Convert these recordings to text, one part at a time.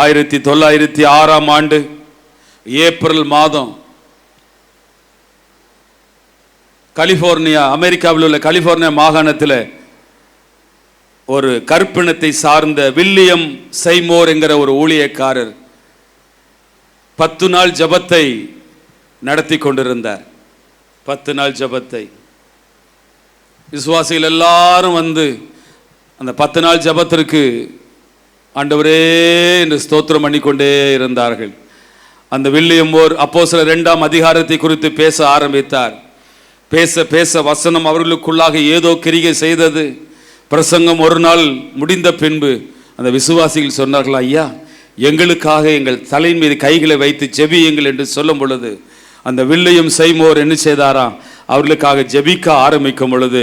ஆயிரத்தி தொள்ளாயிரத்தி ஆறாம் ஆண்டு ஏப்ரல் மாதம் கலிபோர்னியா அமெரிக்காவில் உள்ள கலிபோர்னியா மாகாணத்தில் ஒரு கற்பிணத்தை சார்ந்த வில்லியம் சைமோர் என்கிற ஒரு ஊழியக்காரர் பத்து நாள் ஜபத்தை நடத்தி கொண்டிருந்தார். பத்து நாள் ஜபத்தை. விசுவாசிகள் எல்லாரும் வந்து அந்த பத்து நாள் ஜபத்திற்கு ஆண்டவரே என்று ஸ்தோத்திரம் பண்ணிக்கொண்டே இருந்தார்கள். அந்த வில்லியம் ஓர் அப்போ சில ரெண்டாம் அதிகாரத்தை குறித்து பேச ஆரம்பித்தார். பேச பேச வசனம் அவர்களுக்குள்ளாக ஏதோ கிரிகை செய்தது. பிரசங்கம் ஒரு நாள் முடிந்த பின்பு அந்த விசுவாசிகள் சொன்னார்கள் ஐயா எங்களுக்காக எங்கள் தலையின் மீது கைகளை வைத்து ஜெபியுங்கள் என்று சொல்லும் பொழுது அந்த வில்லியம் செய்மோர் என்ன செய்தாராம்? அவர்களுக்காக ஜெபிக்க ஆரம்பிக்கும் பொழுது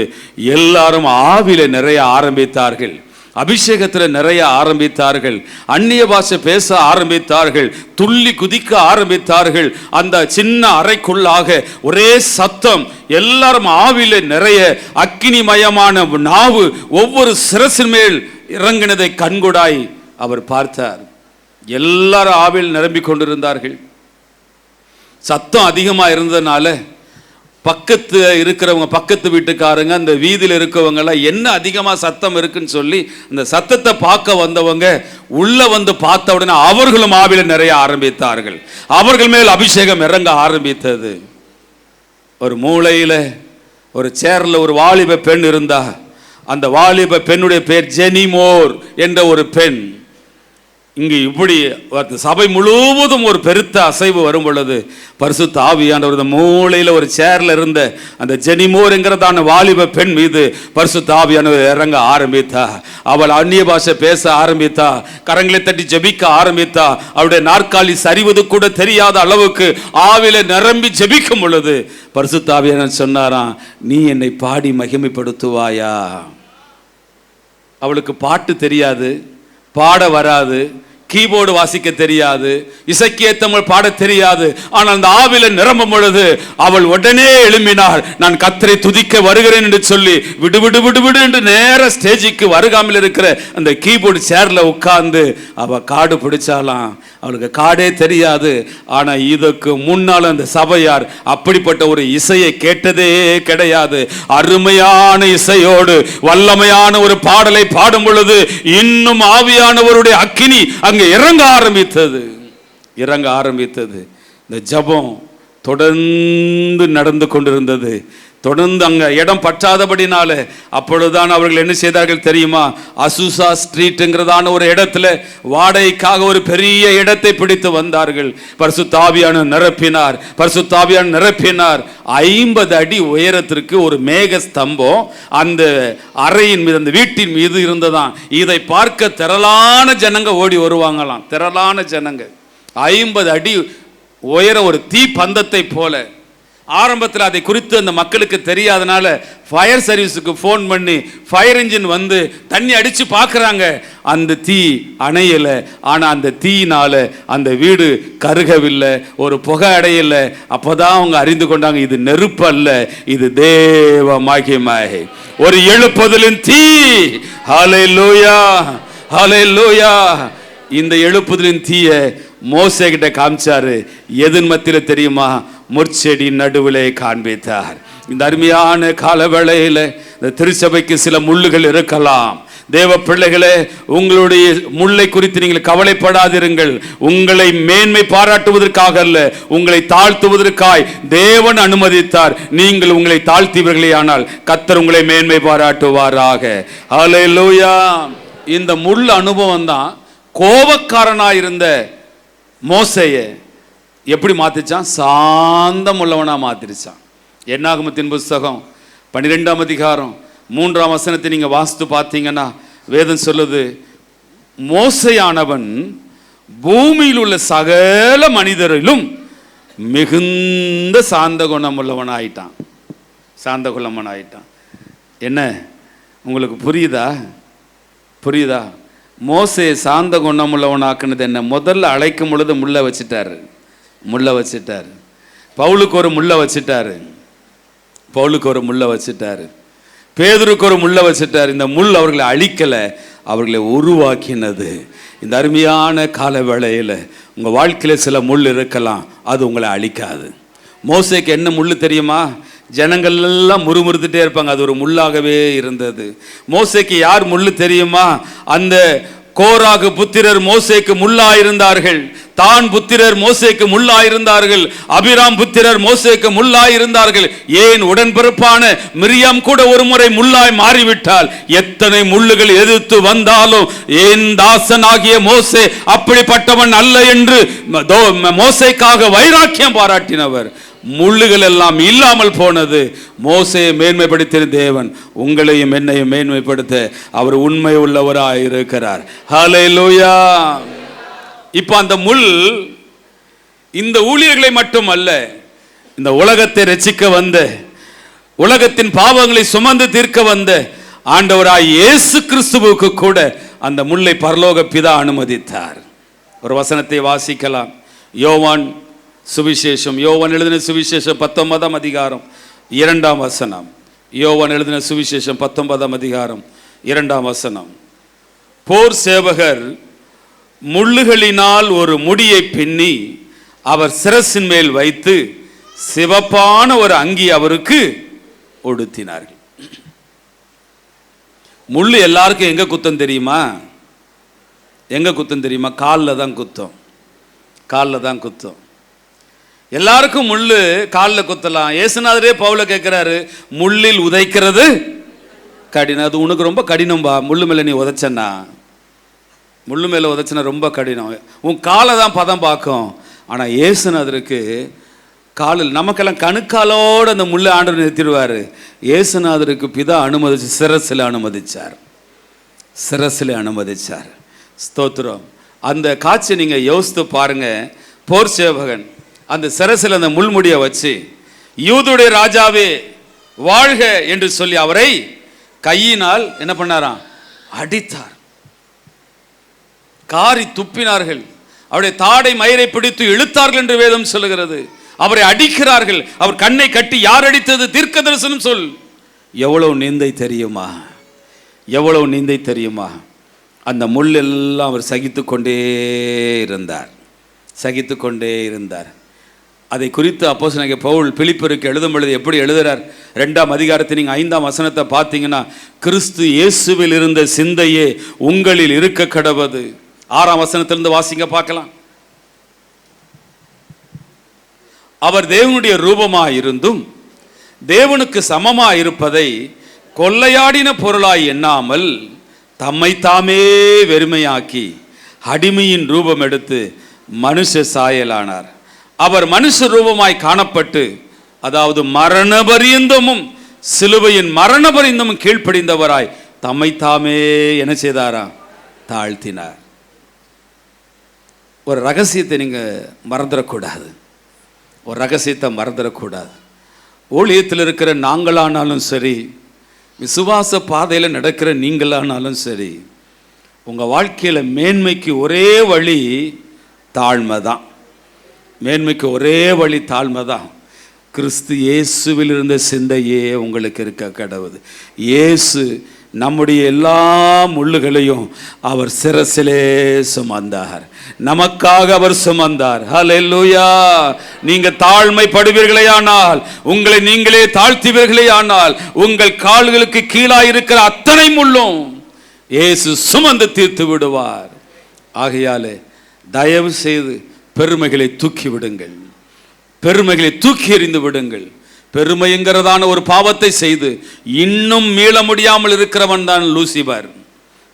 எல்லாரும் ஆவில நிறைய ஆரம்பித்தார்கள். அபிஷேகத்தில் நிறைய ஆரம்பித்தார்கள். அந்நிய பாஷை பேச ஆரம்பித்தார்கள். துள்ளி குதிக்க ஆரம்பித்தார்கள். அந்த சின்ன அறைக்குள்ளாக ஒரே சத்தம் எல்லாரும் ஆவில நிறைய அக்கினிமயமான நாவு ஒவ்வொரு சிரசின் மேல் இறங்கினதை கண்கூடாய் அவர் பார்த்தார். எல்லாரும் ஆவில் நிரம்பிக் கொண்டிருந்தார்கள். சத்தம் அதிகமா இருந்ததுனால பக்கத்து இருக்கிறவங்க பக்கத்து வீட்டுக்காரங்க அந்த வீதியில் இருக்கவங்கெல்லாம் என்ன அதிகமாக சத்தம் இருக்குன்னு சொல்லி அந்த சத்தத்தை பார்க்க வந்தவங்க உள்ளே வந்து பார்த்த உடனே அவர்களும் ஆவில நிறைய ஆரம்பித்தார்கள். அவர்கள் மேல் அபிஷேகம் இறங்க ஆரம்பித்தது. ஒரு மூளையில் ஒரு சேரில் ஒரு வாலிப பெண் இருந்தா அந்த வாலிப பெண்ணுடைய பேர் ஜெனிமோர் என்ற ஒரு பெண். இங்கு இப்படி சபை முழுவதும் ஒரு பெருத்த அசைவு வரும் பொழுது பரிசு தாவியானவர் இந்த மூலையில் ஒரு சேரில் இருந்த அந்த ஜெனிமோருங்கிறதான வாலிப பெண் மீது பரிசு தாவியானவர் இறங்க ஆரம்பித்தா. அவள் அந்நிய பாஷை பேச ஆரம்பித்தா. கரங்களை தட்டி ஜெபிக்க ஆரம்பித்தா. அவளுடைய நாற்காலி சரிவது கூட தெரியாத அளவுக்கு ஆவில நிரம்பி ஜெபிக்கும் பொழுது பரிசு தாவியான சொன்னாராம் நீ என்னை பாடி மகிமைப்படுத்துவாயா? அவளுக்கு பாட்டு தெரியாது. பாட வராது. கீபோர்டு வாசிக்க தெரியாது இசைக்கேத்தமிழ் பாட தெரியாது. ஆனால் அந்த ஆவில நிரம்பும் பொழுது அவள் உடனே எழும்பினாள். நான் கத்தரை துதிக்க வருகிறேன் என்று சொல்லி விடு விடு விடு விடு என்று நேர ஸ்டேஜுக்கு வருகாமல் இருக்கிற அந்த கீபோர்டு சேர்ல உட்கார்ந்து அவ காடு பிடிச்சாலாம். அவளுக்கு காடே தெரியாது. ஆனா இதுக்கு முன்னால் அந்த சபையார் அப்படிப்பட்ட ஒரு இசையை கேட்டதே கிடையாது. அருமையான இசையோடு வல்லமையான ஒரு பாடலை பாடும் பொழுது இன்னும் ஆவியானவருடைய அக்கினி அங்கு இறங்க ஆரம்பித்தது. இறங்க ஆரம்பித்தது. இந்த ஜபம் தொடர்ந்து நடந்து கொண்டிருந்தது. தொடர்ந்து அங்கே இடம் பற்றாதபடினால அப்பொழுதுதான் அவர்கள் என்ன செய்தார்கள் தெரியுமா? அசூசா ஸ்ட்ரீட்டுங்கிறதான ஒரு இடத்துல வாடகைக்காக ஒரு பெரிய இடத்தை பிடித்து வந்தார்கள். பரிசு தாவியான நிரப்பினார். பரிசு தாவியான நிரப்பினார். ஐம்பது அடி உயரத்திற்கு ஒரு மேக ஸ்தம்பம் அந்த அறையின் மீது அந்த வீட்டின் மீது இருந்ததான் இதை பார்க்க திரளான ஜனங்க ஓடி வருவாங்களாம். திரளான ஜனங்க. ஐம்பது அடி உயரம் ஒரு தீ பந்தத்தை போல. ஆரம்பத்தில் அதை குறித்து அந்த மக்களுக்கு தெரியாதனால ஃபயர் சர்வீஸுக்கு ஃபோன் பண்ணி ஃபயர் இன்ஜின் வந்து தண்ணி அடித்து பார்க்குறாங்க அந்த தீ அணையலை. ஆனால் அந்த தீயினால் அந்த வீடு கருகவில்லை. ஒரு புகை அடையலை. அப்போதான் அவங்க அறிந்து கொண்டாங்க இது நெருப்பு அல்ல இது தேவ மகிமை ஒரு எழுப்புதலின் தீ! ஹலே லூயா ஹலே லூயா இந்த எழுப்புதலின் தீயை மோசே கிட்ட காமிச்சாரு. எதன் மத்தியில் தெரியுமா? முற்செடி நடுவிலே காண்பித்தார். இந்த அருமையான காலவேளையில் இந்த திருச்சபைக்கு சில முள்ளுகள் இருக்கலாம். தேவ பிள்ளைகளே உங்களுடைய முல்லை குறித்து நீங்கள் கவலைப்படாதிருங்கள். உங்களை மேன்மை பாராட்டுவதற்காக அல்ல உங்களை தாழ்த்துவதற்காய் தேவன் அனுமதித்தார். நீங்கள் உங்களை தாழ்த்தியவர்களே ஆனால் கத்தர் உங்களை மேன்மை பாராட்டுவாராக. ஹalleluya இந்த முள் அனுபவம் தான் கோபக்காரனாயிருந்த மோசையை எப்படி மாற்றிச்சான் சாந்தம் உள்ளவனாக மாற்றிருச்சான் என்னாகமத்தின் புஸ்தகம்? பன்னிரெண்டாம் அதிகாரம் மூன்றாம் வசனத்தை நீங்கள் வாசித்து பார்த்தீங்கன்னா வேதம் சொல்லுது மோசையானவன் பூமியில் உள்ள சகல மனிதரிலும் மிகுந்த சாந்த குணம் உள்ளவன் ஆயிட்டான் சாந்த குணமன் ஆயிட்டான் என்ன? உங்களுக்கு புரியுதா? புரியுதா? மோசையை சாந்த குணமுள்ளவனாக்குனது என்ன? முதல்ல அழைக்கும் பொழுது முள்ள வச்சுட்டாரு. முள்ளை வச்சிட்டாரு. பவுலுக்கு ஒரு முள்ளை வச்சுட்டாரு. பவுலுக்கு ஒரு முள்ளை வச்சுட்டாரு. பேதருக்கு ஒரு முள்ளை வச்சிட்டாரு. இந்த முள் அவர்களை அழிக்கலை அவர்களை உருவாக்கினது. இந்த அருமையான கால வேளையில் உங்கள் வாழ்க்கையில் சில முள் இருக்கலாம் அது உங்களை அழிக்காது. மோசைக்கு என்ன முள் தெரியுமா? ஜனங்கள் எல்லாம் முறுமுறுத்துட்டே இருப்பாங்க. அது ஒரு முள்ளாகவே இருந்தது. மோசைக்கு யார் முள் தெரியுமா? அந்த கோராகு புத்திரர் மோசேக்கு முள்ளாயிருந்தார்கள். தான் புத்திரர் மோசேக்கு முள்ளாயிருந்தார்கள். அபிராம் புத்திரர் மோசேக்கு முள்ளாயிருந்தார்கள். ஏன் உடன்பிறப்பான மிரியாம் கூட ஒரு முறை முள்ளாய் மாறிவிட்டால்? எத்தனை முள்ளுகள் எதிர்த்து வந்தாலும் ஏன் தாசன் ஆகிய மோசே அப்படிப்பட்டவன் அல்ல என்று மோசைக்காக தோ- வைராக்கியம் பாராட்டினவர். முள்ளுகள் எல்லாம் இல்லாமல் போனது. மோசையை மேன்மைப்படுத்தின தேவன் உங்களையும் என்னையும் மேன்மைப்படுத்த அவர் உண்மை உள்ளவராக இருக்கிறார். லூயா இப்போ அந்த முள் இந்த ஊழியர்களை மட்டும் அல்ல இந்த உலகத்தை ரசிக்க வந்த உலகத்தின் பாவங்களை சுமந்து தீர்க்க வந்த ஆண்டவராய் இயேசு கிறிஸ்துவுக்கு கூட அந்த முல்லை பரலோக பிதா அனுமதித்தார். ஒரு வசனத்தை வாசிக்கலாம். யோவான் சுவிசேஷம். யோவன் எழுதின சுவிசேஷம் பத்தொன்பதாம் அதிகாரம் இரண்டாம் வசனம். யோவன் எழுதின சுவிசேஷம் பத்தொன்பதாம் அதிகாரம் இரண்டாம் வசனம். போர் சேவகர் முள்ளுகளினால் ஒரு முடியை பின்னி அவர் சிரசின் மேல் வைத்து சிவப்பான ஒரு அங்கி அவருக்கு உடுத்தினார்கள். முள்ளு எல்லாருக்கும் எங்க குத்தம் தெரியுமா? எங்க குத்தம் தெரியுமா? காலில் தான் குத்தம். காலில் தான் குத்தம். எல்லாருக்கும் முள்ளு காலில் குத்தலாம். ஏசுநாதரே பவுல கேட்குறாரு முள்ளில் உதைக்கிறது கடினம். அது உனக்கு ரொம்ப கடினம்பா. முள்ளு மேலே நீ உதைச்சன்னா. முள்ளு மேலே உதைச்சினா ரொம்ப கடினம். உன் காலை தான் பதம் பார்க்கும். ஆனால் ஏசுநாதருக்கு காலில் நமக்கெல்லாம் கணுக்காலோடு அந்த முள்ளை ஆண்டு நிறுத்திடுவார். ஏசுநாதருக்கு பிதா அனுமதிச்சு சிரசில் அனுமதித்தார் சிரசில் அனுமதிச்சார். ஸ்தோத்திரம். அந்த காட்சி நீங்கள் யோசித்து பாருங்கள் போர் சேவகன் அந்த சரசில் அந்த முள்முடியை வச்சு யூதுடைய ராஜாவே வாழ்க என்று சொல்லி அவரை கையினால் என்ன பண்ணாராம்? அடித்தார். காரி துப்பினார்கள். அவருடைய தாடை மயிரை பிடித்து இழுத்தார்கள் என்று வேதம் சொல்லுகிறது. அவரை அடிக்கிறார்கள். அவர் கண்ணை கட்டி யார் அடித்தது? தீர்க்க தரிசனம் சொல். எவ்வளவு நீந்தை தெரியுமா? எவ்வளவு நீந்தை தெரியுமா? அந்த முள் எல்லாம் அவர் சகித்து கொண்டே இருந்தார். சகித்து கொண்டே இருந்தார். அதை குறித்து அப்போஸ் பவுல் பிலிப்பருக்கு எழுதும் பொழுது எப்படி எழுதுகிறார் ரெண்டாம் அதிகாரத்தை நீங்கள் ஐந்தாம் வசனத்தை பார்த்தீங்கன்னா கிறிஸ்து இயேசுவில் இருந்த சிந்தையே உங்களில் இருக்க கடவது. ஆறாம் வசனத்திலிருந்து வாசிங்க பார்க்கலாம். அவர் தேவனுடைய ரூபமாக இருந்தும் தேவனுக்கு சமமாக இருப்பதை கொள்ளையாடின பொருளாய் எண்ணாமல் தம்மை தாமே வெறுமையாக்கி அடிமையின் ரூபம் எடுத்து மனுஷ சாயலானார். அவர் மனுஷ ரூபமாய் காணப்பட்டு அதாவது மரண பரியந்தமும் சிலுவையின் மரண பரியந்தமும் கீழ்ப்படிந்தவராய் தம்மை தாமே என்ன செய்தாரா? தாழ்த்தினார். ஒரு ரகசியத்தை நீங்கள் மறந்துடக்கூடாது. ஒரு ரகசியத்தை மறந்துடக்கூடாது. ஊழியத்தில் இருக்கிற நாங்களானாலும் சரி விசுவாச பாதையில் நடக்கிற நீங்களானாலும் சரி உங்கள் வாழ்க்கையில் மேன்மைக்கு ஒரே வழி தாழ்மை தான் மேன்மைக்கு ஒரே வழி தாழ்மை தான் கிறிஸ்து இயேசுவில் இருந்த சிந்தையே உங்களுக்கு இருக்க கடவுது. இயேசு நம்முடைய எல்லா முள்ளுகளையும் அவர் சிரசிலே சுமந்தார். நமக்காக அவர் சுமந்தார். ஹலெல்லூயா நீங்க தாழ்மைப்படுவீர்களே ஆனால் உங்களை நீங்களே தாழ்த்துவீர்களே ஆனால் உங்கள் கால்களுக்கு கீழாக இருக்கிற அத்தனை முள்ளும் இயேசு சுமந்து தீர்த்து விடுவார். ஆகையாலே தயவு செய்து பெருமைகளை தூக்கி விடுங்கள். பெருமைகளை தூக்கி எறிந்து விடுங்கள். பெருமைங்கிறதான ஒரு பாவத்தை செய்து இன்னும் மீள முடியாமல் இருக்கிறவன் தான் லூசிபர்.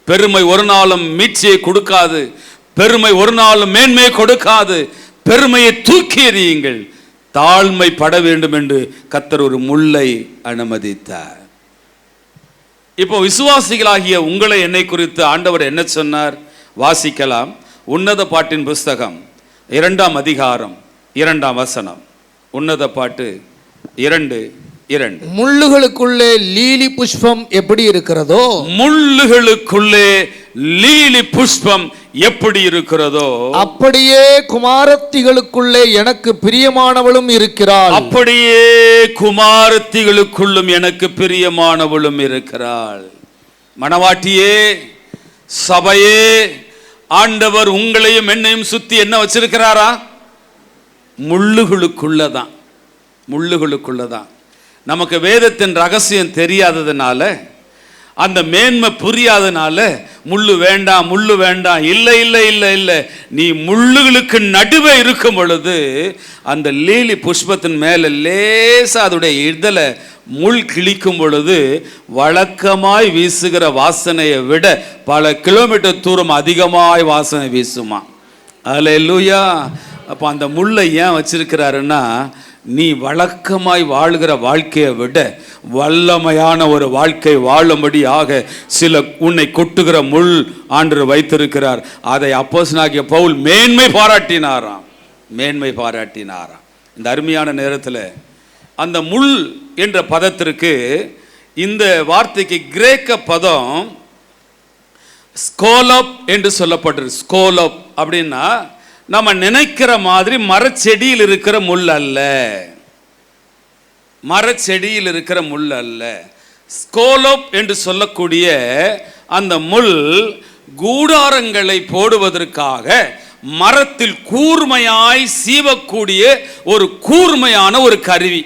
பெருமை ஒரு நாளும் மீட்சியை கொடுக்காது. பெருமை ஒரு நாளும் மேன்மையை கொடுக்காது. பெருமையை தூக்கி எறியுங்கள். தாழ்மை பட வேண்டும் என்று கத்தர் ஒரு முல்லை அனுமதித்தார். இப்போ விசுவாசிகளாகிய உங்களை என்னை குறித்து ஆண்டவர் என்ன சொன்னார்? வாசிக்கலாம். உன்னத பாட்டின் புஸ்தகம். இரண்டாம் அதிகாரம் இரண்டாம் வசனம். உன்னத பாட்டு இரண்டு இரண்டு. முள்ளுகளுக்குள்ளே லீலி புஷ்பம் எப்படி இருக்கிறதோ? முள்ளுகளுக்குள்ளே லீலி புஷ்பம் எப்படி இருக்கிறதோ? அப்படியே குமாரத்திகளுக்குள்ளே எனக்கு பிரியமானவளும் இருக்கிறாள். அப்படியே குமாரத்திகளுக்குள்ளும் எனக்கு பிரியமானவளும் இருக்கிறாள். மணவாட்டியே சபையே ஆண்டவர் உங்களையும் என்னையும் சுத்தி என்ன வச்சிருக்கிறாரா? முள்ளுகளுக்குள்ளதான். முள்ளுகளுக்குள்ளதான். நமக்கு வேதத்தின் ரகசியம் தெரியாததுனால அந்த மேன்மை புரியாதனால முள்ளு வேண்டாம் முள்ளு வேண்டாம் இல்லை இல்லை இல்லை இல்லை நீ முள்ளுகளுக்கு நடுவே இருக்கும் பொழுது அந்த லீலி புஷ்பத்தின் மேலே லேசா அதோடைய இதழ முள் கிழிக்கும் பொழுது வழக்கமாய் வீசுகிற வாசனையை விட பல கிலோமீட்டர் தூரம் அதிகமாய் வாசனை வீசுமா? அதில் லூயா அப்போ அந்த முள்ளை ஏன் வச்சிருக்கிறாருன்னா நீ வழக்கமாய் வாழ்கிற வாழ்க்கையை விட வல்லமையான ஒரு வாழ்க்கை வாழும்படியாக சில உன்னை கொட்டுகிற முள் ஆண்டு வைத்திருக்கிறார். அதை அப்போசனாகிய பவுல் மேன்மை பாராட்டினாராம். மேன்மை பாராட்டினாராம். இந்த அருமையான நேரத்தில் அந்த முள் என்ற பதத்திற்கு இந்த வார்த்தைக்கு கிரேக்க பதம் ஸ்கோலப் என்று சொல்லப்பட்டது. ஸ்கோலப் அப்படின்னா நம்ம நினைக்கிற மாதிரி மரச்செடியில் இருக்கிற முள் அல்ல. மரச்செடியில் இருக்கிற முள் அல்ல. ஸ்கோலப் என்று சொல்லக்கூடிய அந்த முள் கூடாரங்களை போடுவதற்காக மரத்தில் கூர்மையாய் சீவக்கூடிய ஒரு கூர்மையான ஒரு கருவி.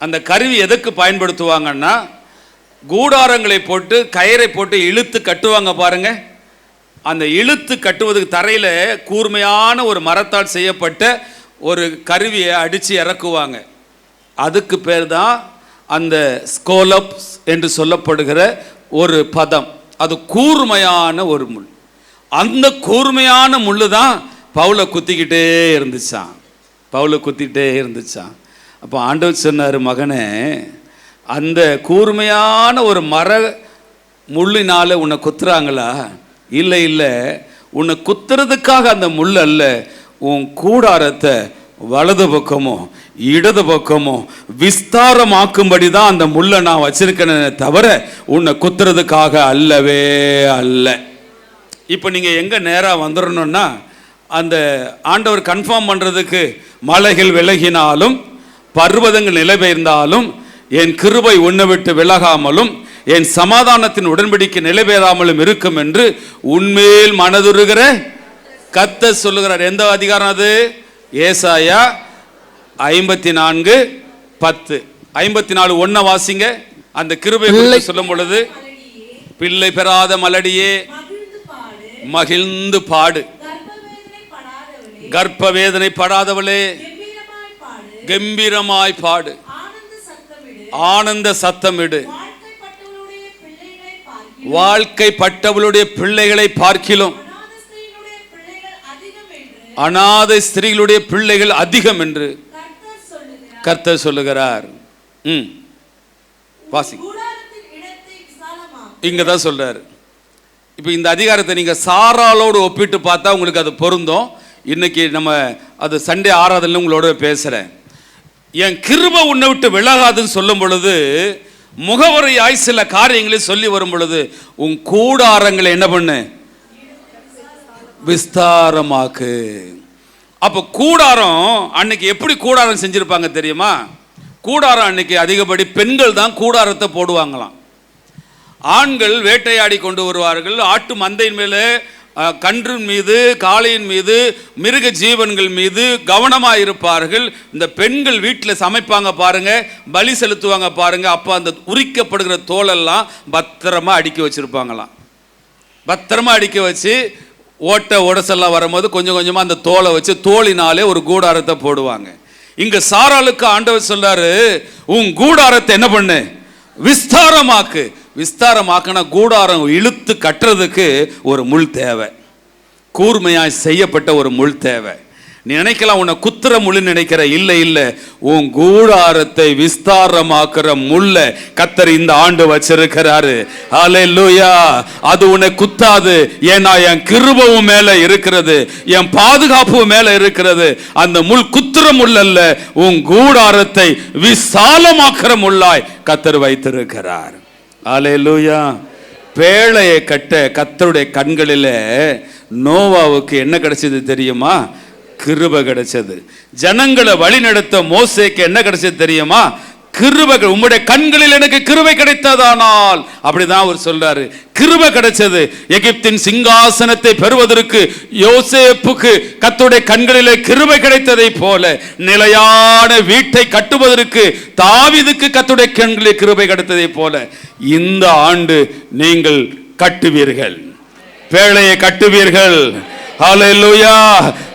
அந்த கருவி எதுக்கு பயன்படுத்துவாங்கன்னா கூடாரங்களை போட்டு கயிறை போட்டு இழுத்து கட்டுவாங்க பாருங்க. அந்த இழுத்து கட்டுவதுக்கு தரையில் கூர்மையான ஒரு மரத்தால் செய்யப்பட்ட ஒரு கருவியை அடித்து இறக்குவாங்க. அதுக்கு பேர் தான் அந்த ஸ்கோலப்ஸ் என்று சொல்லப்படுகிற ஒரு பதம். அது கூர்மையான ஒரு முள். அந்த கூர்மையான முள்ளு தான் பவுலை குத்திக்கிட்டே இருந்துச்சான் பவுலை குத்திக்கிட்டே இருந்துச்சான் அப்போ ஆண்டவர் சொன்னார் மகனே அந்த கூர்மையான ஒரு மர முள்ளினால் உன்னை குத்துறாங்களா? இல்லை இல்லை. உன்னை குத்துறதுக்காக அந்த முள் அல்ல. உன் கூடாரத்தை வலது பக்கமோ இடது பக்கமோ விஸ்தாரமாக்கும்படி தான் அந்த முள்ளை நான் வச்சிருக்கேனே தவிர உன்னை குத்துறதுக்காக அல்லவே அல்ல. இப்போ நீங்கள் எங்கே நேராக வந்துடணுன்னா அந்த ஆண்டவர் கன்ஃபார்ம் பண்ணுறதுக்கு மலைகள் விலகினாலும் பர்வதங்கள் நிலை பெயர்ந்தாலும் என் கிருபை உன்னை விட்டு விலகாமலும் என் சமாதானத்தின் உடன்படிக்கை நிலைபெறாமலும் இருக்கும் என்று உன்மேல் மனதுருகிற கத்த சொல்லுகிறார். எந்த அதிகாரம் அது? ஏசாயா ஐம்பத்தி நான்கு பத்து. ஐம்பத்தி நாலு ஒன்ன வாசிங்க. அந்த கிருபை குறித்து சொல்லும் பொழுது பிள்ளை பெறாத மலடியே மகிழ்ந்து பாடு. கர்ப்ப வேதனை படாதவளே. கம்பீரமாய் பாடு. ஆனந்த சத்தமிடு. ஆனந்த சத்தமிடு. வாழ்க்கைப்பட்டவளுடைய பிள்ளைகளை பார்க்கிலும். அநாத ஸ்திரீகளுடைய பிள்ளைகள் அதிகம் என்று. கர்த்தர் சொல்லுகிறார். ம். வாசி. இங்க தான் சொல்றாரு. இப்போ இந்த அதிகாரத்தை நீங்க சாராளோடு ஒப்பிட்டு பார்த்தா உங்களுக்கு அது பொருந்தும். இன்னைக்கு நம்ம அது சண்டே ஆராதனையில் உங்களோட பேசுறேன். என் கிருப உன்னை விட்டு விலகாதுன்னு சொல்லும் பொழுது முகவரியாய் சில காரியங்களை சொல்லி வரும் பொழுது உன் கூடாரங்களை என்ன பண்ணு? விஸ்தாரமாக்கு. அப்போ கூடாரம் அன்னைக்கு எப்படி கூடாரம் செஞ்சுருப்பாங்க தெரியுமா? கூடாரம் அன்னைக்கு அதிகப்படி பெண்கள் தான் கூடாரத்தை போடுவாங்களாம். ஆண்கள் வேட்டையாடி கொண்டு வருவார்கள் ஆட்டு மந்தையின் மேலே கன்றின் மீது காளையின் மீது மிருக ஜீவன்கள் மீது கவனமாக இருப்பார்கள் இந்த பெண்கள் வீட்டில் சமைப்பாங்க பாருங்க பலி செலுத்துவாங்க பாருங்க. அப்போ அந்த உரிக்கப்படுகிற தோலெல்லாம் பத்திரமா அடிக்க வச்சிருப்பாங்களாம். பத்திரமா அடிக்க வச்சு ஓட்டை உடசெல்லாம் வரும்போது கொஞ்சம் கொஞ்சமாக அந்த தோலை வச்சு தோலினாலே ஒரு கூடாரத்தை போடுவாங்க. இங்கே சாராளுக்கு ஆண்டவர் சொல்றாரு உன் கூடாரத்தை என்ன பண்ணு? விஸ்தாரமாக்கு. விஸ்தாரமாக்கின கூடாரம் இழுத்து கட்டுறதுக்கு ஒரு முள் தேவை. கூர்மையாய் செய்யப்பட்ட ஒரு முள் தேவை. நீ நினைக்கலாம் உன்னை குத்துற முள்ளு நினைக்கிற இல்லை இல்லை. உன் கூடாரத்தை விஸ்தாரமாக்குற முள்ள கத்தர் இந்த ஆண்டு வச்சிருக்கிறாரு. ஹalleluya அது உன்னை குத்தாது. ஏன்னா என் கிருபவும் மேல இருக்கிறது. என் பாதுகாப்பு மேல இருக்கிறது. அந்த முள் குத்துற முள் அல்ல உன் கூடாரத்தை விசாலமாக்குற முள்ளாய் கத்தர் வைத்திருக்கிறார். ஹalleluya பேழையை கட்ட கத்தருடைய கண்களில் நோவாவுக்கு என்ன கிடைச்சது தெரியுமா? கிருப கிடைச்சது. ஜனங்களை வழி நடத்த என்ன கிடைச்சது தெரியுமா? கிருபை உம்முடைய கண்களில் எனக்கு கிருபை கிடைத்ததானால். அப்படிதான் அவர் சொல்றாரு. கிருபை கிடைச்சது. எகிப்தின் சிங்காசனத்தை பெறுவதற்கு யோசேப்புக்கு கத்துடைய கண்களிலே கிருபை கிடைத்ததை போல நிலையான வீட்டை கட்டுவதற்கு தாவிதுக்கு கத்துடைய கண்களில் கிருபை கிடைத்ததை போல இந்த ஆண்டு நீங்கள் கட்டுவீர்கள். பேழையை கட்டுவீர்கள். ஹalleluya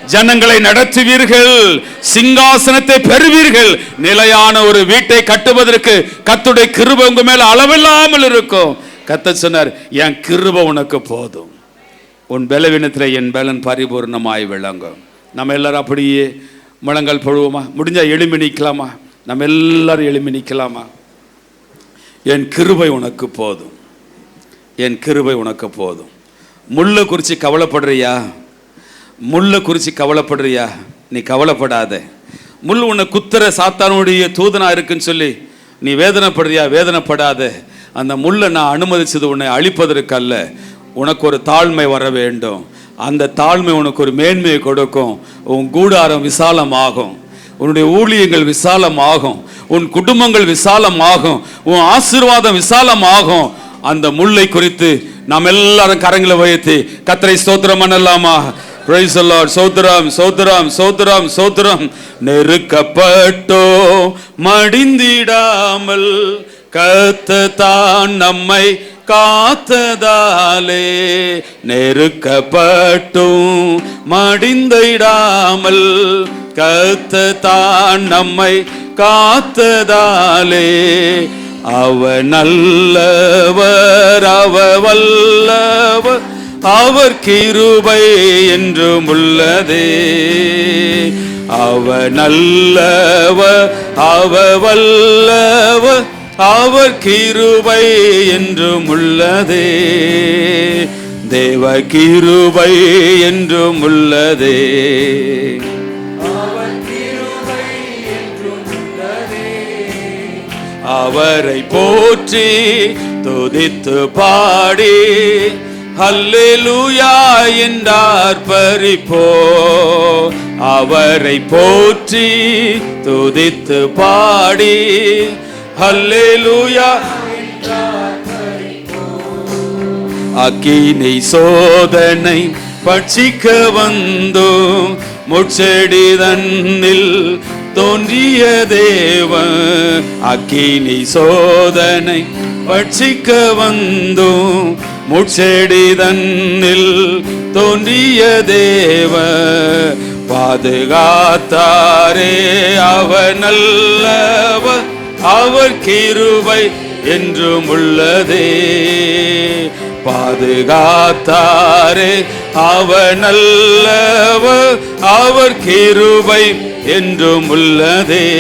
ஜனங்களை நடத்துவீர்கள் சிங்காசனத்தை பெறுவீர்கள். நிலையான ஒரு வீட்டை கட்டுவதற்கு கத்துடைய கிருப உங்க மேல அளவில்லாமல் இருக்கும். கத்த சொன்னார் என் கிருபை உனக்கு போதும். உன் பலவீனத்தில் என் பலன் பரிபூர்ணமாய் விளங்கும். நம்ம எல்லாரும் அப்படியே முழங்கால் பொழுவோமா முடிஞ்சா எளிமை நிற்கலாமா நம்ம எல்லாரும் எளிமை நிற்கலாமா என் கிருபை உனக்கு போதும். என் கிருபை உனக்கு போதும். முள்ளை குறித்து கவலைப்படுறியா? முள்ளை குறித்து கவலைப்படுறியா? நீ கவலைப்படாத. முள் உன்னை குத்துற சாத்தானுடைய தூதனா இருக்குன்னு சொல்லி நீ வேதனைப்படுறியா? வேதனைப்படாத. அந்த முள்ளை நான் அனுமதிச்சது உன்னை அழிப்பதற்கு அல்ல உனக்கு ஒரு தாழ்மை வர வேண்டும். அந்த தாழ்மை உனக்கு ஒரு மேன்மையை கொடுக்கும். உன் கூடாரம் விசாலமாகும். உன்னுடைய ஊழியங்கள் விசாலமாகும். உன் குடும்பங்கள் விசாலமாகும். உன் ஆசீர்வாதம் விசாலமாகும். அந்த முல்லை குறித்து நாம் எல்லாரும் கரங்களை வைத்து கத்தரை ஸ்தோத்திரம் பண்ணலாமா? பிரைஸ் the சௌத்ராம் சௌத்ராம் சௌத்ராம் சௌத்ராம் நெருக்கப்பட்டோ மடிந்திடாமல் கத்ததான் நம்மை காத்ததாலே. நெருக்கப்பட்டும் மடிந்திடாமல் கத்ததான் நம்மை காத்ததாலே. அவ நல்லவர் அவ வல்லவர். அவர் கிருபை என்றும் உள்ளதே. அவ நல்லவர் அவ வல்லவர் அவர் கிருபை என்றும் உள்ளதே. தேவ கிருபை என்றும் உள்ளதே. அவரை போற்றி துதித்து பாடி ஹல்லேலூயா என்றார் பறிப்போ அவரை போற்றி துதித்து பாடி. ஹல்லேலூயா அக்கினை சோதனை பட்சிக்க வந்தோம் முட்செடி தன்னில் தோன்றிய தேவன். அக்கினி சோதனை பட்சிக்க வந்தோம் முட்செடி தன்னில் தோன்றிய தேவ பாதுகாத்தாரே அவர் நல்லவர். அவர் கிருவை என்றும் உள்ளதே. பாதுகாத்தாரே அவர் நல்லவர். அவர் கிருபை என்றும் உள்ளதே.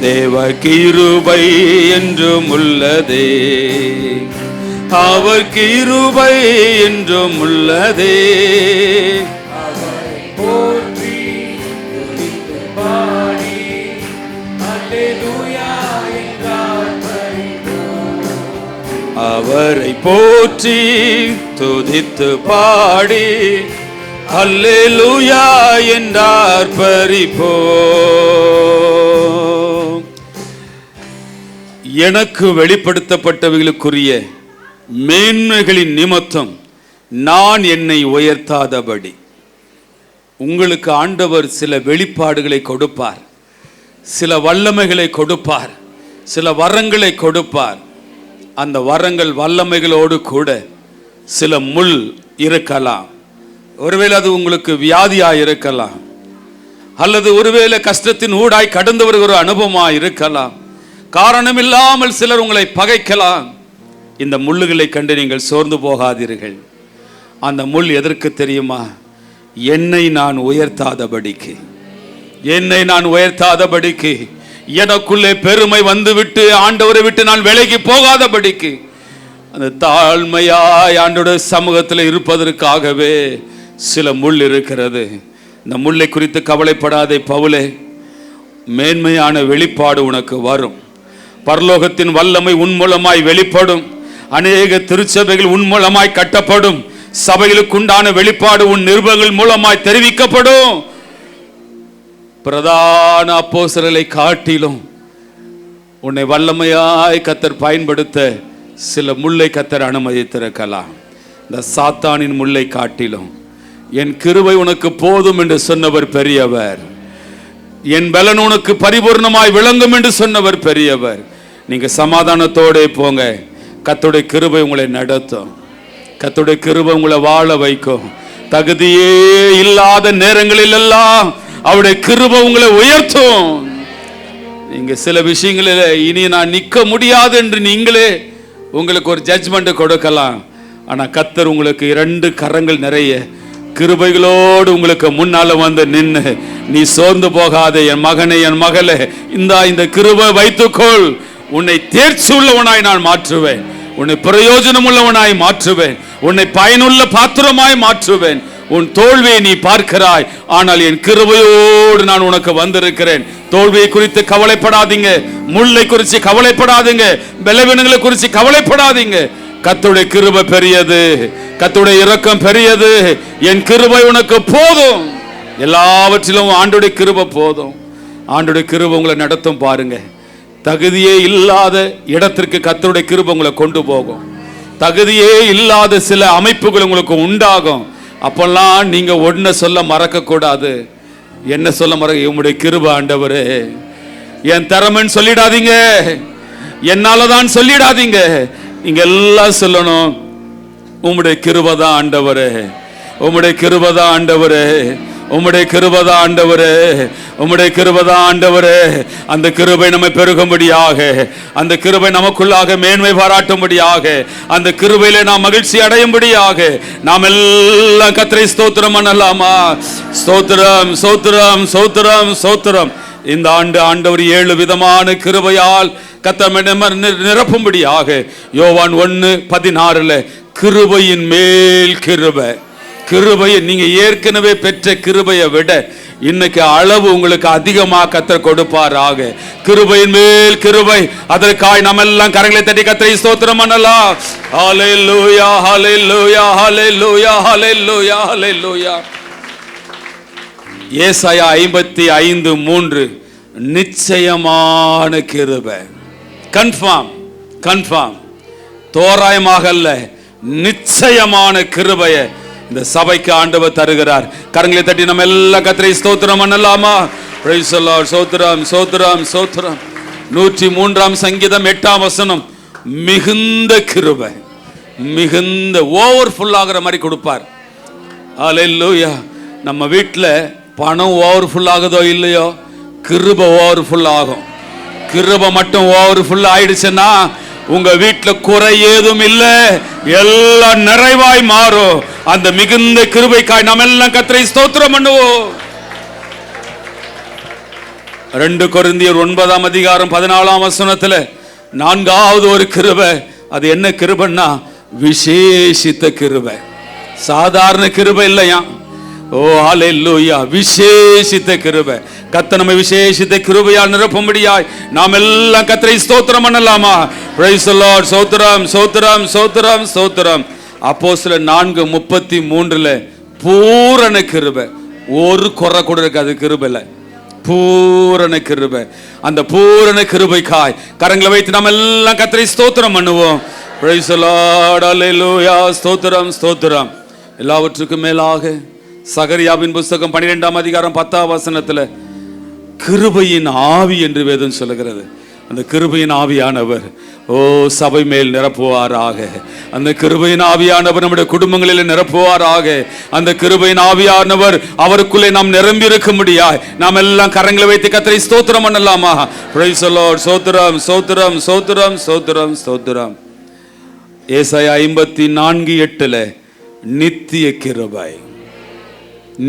தேவ கிருபை என்றும் உள்ளதே. அவர் கிருபை என்றும் உள்ளதே. அவரை போற்றி துதித்து பாடி. அல்லேலூயா என்றார் பரிபோ எனக்கு வெளிப்படுத்தப்பட்டவைகளுக்குரிய மேன்மைகளின் நிமித்தம் நான் என்னை உயர்த்தாதபடி. உங்களுக்கு ஆண்டவர் சில வெளிப்பாடுகளை கொடுப்பார். சில வல்லமைகளை கொடுப்பார். சில வரங்களை கொடுப்பார். அந்த வரங்கள் வல்லமைகளோடு கூட சில முள் இருக்கலாம். ஒருவேளை அது உங்களுக்கு வியாதியாக இருக்கலாம். அல்லது ஒருவேளை கஷ்டத்தின் ஊடாய் கடந்து வருகிற அனுபவமாக இருக்கலாம். காரணமில்லாமல் சிலர் உங்களை பகைக்கலாம். இந்த முள்ளுகளை கண்டு நீங்கள் சோர்ந்து போகாதீர்கள். அந்த முள் எதற்கு தெரியுமா? என்னை நான் உயர்த்தாதபடிக்கு. என்னை நான் உயர்த்தாதபடிக்கு. எனக்குள்ளே பெருமை வந்துவிட்டு ஆண்டவரை விட்டு நான் விலகி போகாதபடிக்கு. அந்த தாழ்மையாய் ஆண்டோட சமூகத்தில் இருப்பதற்காகவே சில முள் இருக்கிறது. இந்த முல்லை குறித்து கவலைப்படாதே பவுலே. மேன்மையான வெளிப்பாடு உனக்கு வரும். பரலோகத்தின் வல்லமை உன் மூலமாய் வெளிப்படும். அநேக திருச்சபைகள் உன் மூலமாய் கட்டப்படும். சபைகளுக்குண்டான வெளிப்பாடு உன் நிருபங்கள் மூலமாய் தெரிவிக்கப்படும். பிரதான அப்போசரலை காட்டிலும் உன்னை வல்லமையாய் கத்தர் பயன்படுத்த சில முல்லை கத்தர் அனுமதித்திருக்கலாம் இந்த சாத்தானின் முல்லை காட்டிலும் என் கிருவை உனக்கு போதும் என்று சொன்னவர் பெரியவர். என் பலன் உனக்கு பரிபூர்ணமாய் விளங்கும் என்று சொன்னவர் பெரியவர். நீங்க சமாதானத்தோட போங்க. கத்துடைய கிருபை உங்களை நடத்தும். கத்துடைய கிருபை உங்களை வாழ வைக்கும். தகுதியே இல்லாத நேரங்களில் எல்லாம் அவருடைய கிருபை உங்களை உயர்த்தும். நீங்க சில விஷயங்களில் இனி நான் நிற்க முடியாது என்று நீங்களே உங்களுக்கு ஒரு ஜட்ஜ்மெண்ட் கொடுக்கலாம். ஆனா கத்தர் உங்களுக்கு இரண்டு கரங்கள் நிறைய கிருபைகளோடு உங்களுக்கு முன்னால வந்து நின்று நீ சோர்ந்து போகாத என் மகனே என் மகளே இந்தா இந்த கிருபை வைத்துக்கொள். உன்னை தேர்ச்சி உள்ளவனாய் நான் மாற்றுவேன். உன்னை பிரயோஜனம் உள்ளவனாய் மாற்றுவேன். உன்னை பயனுள்ள பாத்திரமாய் மாற்றுவேன். உன் தோல்வியை நீ பார்க்கிறாய். ஆனால் என் கிருபையோடு நான் உனக்கு வந்திருக்கிறேன். தோல்வியை குறித்து கவலைப்படாதீங்க. முல்லை குறித்து கவலைப்படாதீங்க. பலவீனங்களை குறித்து கவலைப்படாதீங்க. கத்துடைய கிருபை பெரியது. கத்துடைய இரக்கம் பெரியது. என் கிருபை உனக்கு போதும். எல்லாவற்றிலும் ஆண்டுடைய கிருபை போதும். ஆண்டுடைய கிருபை உங்களை நடத்தும் பாருங்கள் தகுதியே இல்லாத இடத்திற்கு கத்தருடைய கிருப உங்களை கொண்டு போகும். தகுதியே இல்லாத சில அமைப்புகள் உங்களுக்கு உண்டாகும். அப்பெல்லாம் நீங்க ஒன்ன சொல்ல மறக்க கூடாது என்ன சொல்ல மறக்க? உங்களுடைய கிருப ஆண்டவர். என் திறமைன்னு சொல்லிடாதீங்க. என்னாலதான் சொல்லிடாதீங்க. நீங்க எல்லாம் சொல்லணும். உம்முடைய கிருபதா ஆண்டவர். உம்முடைய கிருபதா ஆண்டவர். உம்முடைய கிருபதா ஆண்டவரே உம்முடைய கிருபதா ஆண்டவரே. அந்த கிருபை நம்மை பெருகும்படியாக அந்த கிருபை நமக்குள்ளாக மேன்மை பாராட்டும்படியாக அந்த கிருபையிலே நாம் மகிழ்ச்சி அடையும்படியாக நாம் எல்லாம் கத்திரை ஸ்தோத்திரம் பண்ணலாமா? ஸ்தோத்திரம் சோத்திரம் ஸ்தோத்திரம் சோத்திரம் இந்த ஆண்டு ஆண்டவர் ஏழு விதமான கிருபையால் கத்தமை நிரப்பும்படியாக யோவான் ஒன்று பதினாறுல கிருபையின் மேல் கிருபை. கிருபையை நீங்க ஏற்கனவே பெற்ற கிருபையை விட இன்னைக்கு அளவு உங்களுக்கு அதிகமா கத்தர் கொடுப்பாராக. கிருபையின் மேல் கிருபை. அதற்காய் நம்ம எல்லாம் கரங்களை தட்டி கத்தரை ஸ்தோத்திரம் பண்ணலாம் லோயா ஹாலே லோயா ஹாலே லோயா ஏசாயா ஐம்பத்தி ஐந்து மூன்று. நிச்சயமான கிருபை. கன்ஃபார்ம் கன்ஃபார்ம் தோராயமாக அல்ல நிச்சயமான கிருபையை இந்த சபைக்கு ஆண்டவர் தருகிறார். கரங்களை தட்டி நம்ம எல்லா கத்திரை ஸ்தோத்திரம் பண்ணலாமா? Praise the Lord. சோத்திரம் சோத்திரம் சோத்திரம் நூற்றி மூன்றாம் சங்கீதம் எட்டாம் வசனம். மிகுந்த கிருபை. மிகுந்த ஓவர் ஆகிற மாதிரி கொடுப்பார். ஹalleluya நம்ம வீட்டில் பணம் ஓவர் ஆகுதோ இல்லையோ? கிருப ஓவர் ஆகும். கிருப மட்டும் ஓவர் ஃபுல் ஆயிடுச்சுன்னா உங்க வீட்டுல குறை ஏதும் இல்லை. எல்லாம் நிறைவாய் மாறும். அந்த மிகுந்த கிருபைக்காய் நாம் எல்லாம் கத்திரை ஸ்தோத்திரம் பண்ணுவோம். ரெண்டு கொரிந்தியர் ஒன்பதாம் அதிகாரம் பதினாலாம் வசனத்துல நான்காவது ஒரு கிருபை. அது என்ன கிருபன்னா விசேஷித்த கிருபை. சாதாரண கிருபை இல்லையா? ஓ ஹalleluya. விசேஷித்த கிருபை. கத்த நம்ம விசேஷித்த கிருபையால் நிரப்பும்படியாய் நாம் எல்லாம் கத்தரை ஸ்தோத்திரம் பண்ணலாமா? பிரைஸ் the சௌத்திரம் சௌத்திரம் ஸ்தோத்திரம் ஸ்தோத்திரம் நான்கு முப்பத்தி மூன்றுல பூரண கிருபை. ஒரு குறை கூட இருக்காது கிருபையில் பூரண கிருபை. அந்த பூரண கிருபைக்காய் கரங்களை வைத்து நம்ம எல்லாம் கத்திரை ஸ்தோத்திரம் பண்ணுவோம். Praise the ஸ்தோத்திரம் ஸ்தோத்திரம். எல்லாவற்றுக்கும் மேலாக சகரியாவின் புஸ்தகம் பன்னிரெண்டாம் அதிகாரம் பத்தாம் வசனத்தில் கிருபையின் ஆவி என்று வேதம் சொல்லுகிறது. அந்த கிருபையின் ஆவியானவர் ஓ சபை மேல் நிரப்புவாராக. அந்த கிருபையின் ஆவியானவர் நம்முடைய குடும்பங்களில் நிரப்புவாராக. அந்த கிருபையின் ஆவியானவர் அவருக்குள்ளே நாம் நிரம்பி இருக்க முடியாய் நாம் எல்லாம் கரங்களை வைத்து கத்திரை ஸ்தோத்திரம் பண்ணலாமா? சோத்திரம் சோத்திரம் சோத்திரம் சோத்திரம் சோத்திரம் ஏசாய ஐம்பத்தி நான்கு எட்டுல நித்திய கிருபை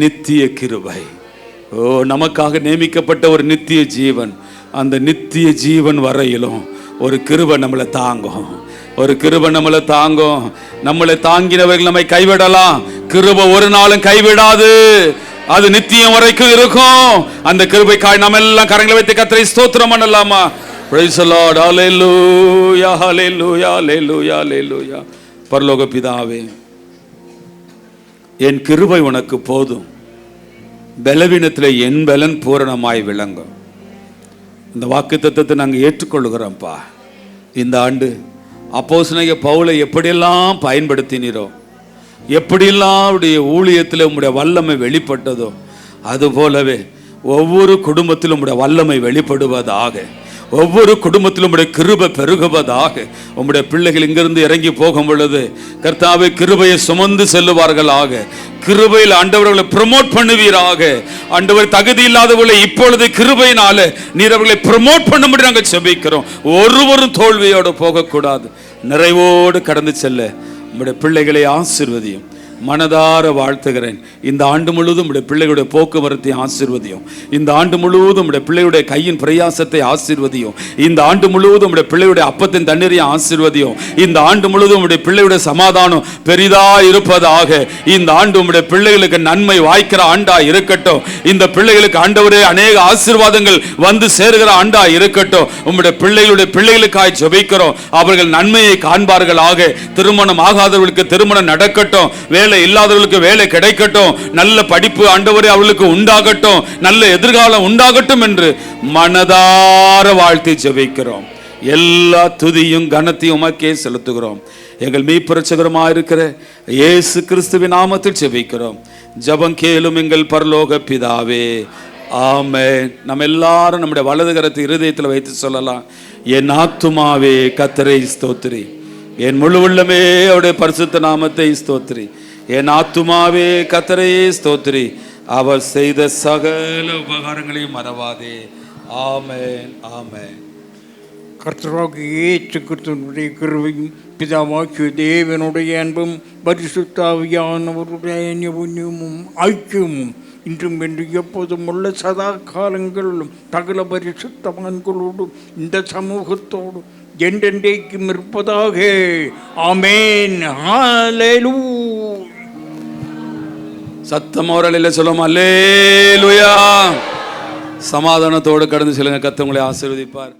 நித்திய கிருபை. ஓ நமக்காக நியமிக்கப்பட்ட ஒரு நித்திய ஜீவன். அந்த நித்திய ஜீவன் வரையிலும் ஒரு கிருபை நம்மளை தாங்கும். ஒரு கிருபை நம்மளை தாங்கும். நம்மளை தாங்கினவர்கள் நம்மை கைவிடலாம். கிருபை ஒரு நாளும் கைவிடாது. அது நித்தியம் வரைக்கும் இருக்கும். அந்த கிருபை காய் நம்ம எல்லாம் கரங்களை வைத்து கத்தரை ஸ்தோத்திரம் பண்ணலாமா? Praise the Lord. Hallelujah, hallelujah, பரலோக பிதாவே என் கிருபை உனக்கு போதும். பலவீனத்தில் என் பலன் பூரணமாய் விளங்கும். இந்த வாக்கு தத்துவத்தை நாங்கள் ஏற்றுக்கொள்கிறோம்ப்பா இந்த ஆண்டு அப்போஸ்தலனாகிய பவுலை எப்படியெல்லாம் பயன்படுத்தினீரோ எப்படியெல்லாம் அவருடைய ஊழியத்தில் உங்களுடைய வல்லமை வெளிப்பட்டதோ அது போலவே ஒவ்வொரு குடும்பத்திலும் உங்களுடைய வல்லமை வெளிப்படுவதாக ஒவ்வொரு குடும்பத்திலும் உடைய கிருபை பெருகுவதாக. உம்முடைய பிள்ளைகள் இங்கிருந்து இறங்கி போகும் பொழுது கர்த்தாவை கிருபையை சுமந்து செல்லுவார்களாக. கிருபையில் ஆண்டவர்களை ப்ரமோட் பண்ணுவீராக. ஆண்டவர் தகுதி இல்லாதவர்களை இப்பொழுது கிருபையினால நீர் அவர்களை ப்ரமோட் பண்ணும்படி நாங்கள் செபிக்கிறோம். ஒருவரும் தோல்வியோடு போகக்கூடாது. நிறைவோடு கடந்து செல்ல. உங்களுடைய பிள்ளைகளை ஆசிர்வதியும். மனதார வாழ்த்துகிறேன். இந்த ஆண்டு முழுவதும் உடைய பிள்ளைகளுடைய போக்குவரத்தை ஆசிர்வதியும். இந்த ஆண்டு முழுவதும் உடைய பிள்ளையுடைய கையின் பிரயாசத்தை ஆசிர்வதியும். இந்த ஆண்டு முழுவதும் உடைய பிள்ளையுடைய அப்பத்தின் தண்ணீரையும் ஆசிர்வதியும். இந்த ஆண்டு முழுவதும் உடைய பிள்ளையுடைய சமாதானம் பெரிதா இருப்பதாக. இந்த ஆண்டு உடைய பிள்ளைகளுக்கு நன்மை வாய்க்கிற ஆண்டா இருக்கட்டும். இந்த பிள்ளைகளுக்கு ஆண்டவரே அநேக ஆசிர்வாதங்கள் வந்து சேருகிற ஆண்டா இருக்கட்டும். உங்களுடைய பிள்ளைகளுடைய பிள்ளைகளுக்காய் ஜபிக்கிறோம். அவர்கள் நன்மையை காண்பார்களாக. திருமணம் ஆகாதவர்களுக்கு திருமணம் நடக்கட்டும். வேலை இல்லாதவர்களுக்கு வேலை கிடைக்கட்டும். நல்ல படிப்பு ஆண்டவரே அவளுக்கு உண்டாகட்டும். நல்ல எதிர்காலம் உண்டாகட்டும் என்று மனதார வாழ்த்தி ஜெபிக்கிறோம். எல்லா துதியும் கனத்தையும் உமக்கே செலுத்துகிறோம். எங்கள் மீட்புரட்சகரமாக இருக்கிற இயேசு கிறிஸ்துவின் நாமத்தில் ஜெபிக்கிறோம். ஜபம் கேளும் எங்கள் பரலோக பிதாவே. ஆமே நம்ம எல்லாரும் நம்முடைய வலது கரத்தை இருதயத்தில் வைத்து சொல்லலாம். என் ஆத்துமாவே கத்தரை ஸ்தோத்திரி. என் முழு உள்ளமே அவருடைய பரிசுத்த நாமத்தை ஸ்தோத்திரி. என் ஆத்துமாவே கத்தரையே ஸ்தோத்ரி அவர் செய்த சகல உபகாரங்களையும் மறவாதே. ஆமேன் ஆமேன். கர்த்தராக ஏற்று கிறிஸ்துவனுடைய கிருபையும் பிதாவாக்கிய தேவனுடைய அன்பும் பரிசுத்தாவியானவருடைய புண்ணியமும் ஐக்கியமும் இன்றும் என்று எப்போதும் உள்ள சதா காலங்களிலும் தகல பரிசுத்தவான்களோடும் இந்த சமூகத்தோடும் என்றென்றைக்கும் இருப்பதாக. ஆமேன். ஹalleluya சத்தம் அவர்களில் சொல்லுவோம்? அல்லேலுயா சமாதானத்தோடு கடந்து செல்லுங்க. கத்தவங்களை ஆசீர்வதிப்பார்.